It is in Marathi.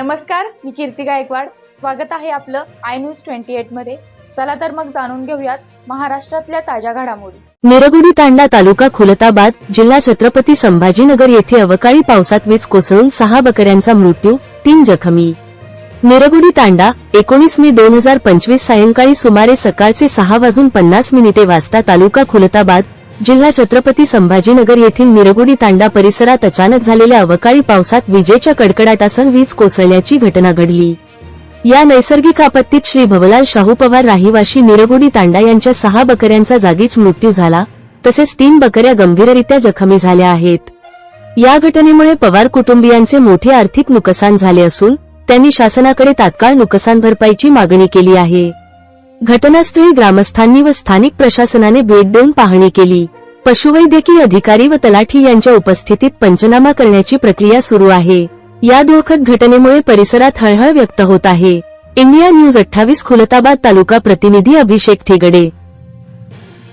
नमस्कार मी कीर्ती गायकवाड. स्वागत आहे आपलं आय न्यूज ट्वेंटी एटमध्ये. चला तर मग जाणून घेऊयात महाराष्ट्रातल्या ताज्या घडामोडी. निरगुडी तांडा तालुका खुलताबाद जिल्हा छत्रपती संभाजीनगर येथे अवकाळी पावसात वीज कोसळून सहा बकऱ्यांचा मृत्यू तीन जखमी. निरगुडी तांडा एकोणीस मे दोन हजार पंचवीस सायंकाळी सुमारे सकाळचे सहा वाजून पन्नास मिनिटे वाजता तालुका खुलताबाद जिल्हा छत्रपती संभाजीनगर येथील निरगुडी तांडा परिसरात अचानक झालेल्या अवकाळी पावसात विजेच्या कडकडाटासह वीज कोसळल्याची घटना घडली. या नैसर्गिक आपत्तीत श्री भवलाल शाहू पवार राहिवाशी निरगुडी तांडा यांच्या सहा बकऱ्यांचा जागीच मृत्यू झाला तसेच तीन बकऱ्या गंभीररित्या जखमी झाल्या आहेत. या घटनेमुळे पवार कुटुंबियांचे मोठे आर्थिक नुकसान झाले असून त्यांनी शासनाकडे तात्काळ नुकसान भरपाईची मागणी केली आहे. घटनास्थळी ग्रामस्थांनी व स्थानिक प्रशासनाने भेट देऊन पाहणी केली. पशुवैद्यकीय अधिकारी व तलाठी यांच्या उपस्थितीत पंचनामा करण्याची प्रक्रिया सुरू आहे. या दुःखद घटनेमुळे परिसरात हळहळ व्यक्त होत आहे. इंडिया न्यूज अठ्ठावीस खुलताबाद तालुका प्रतिनिधी अभिषेक ठेगडे.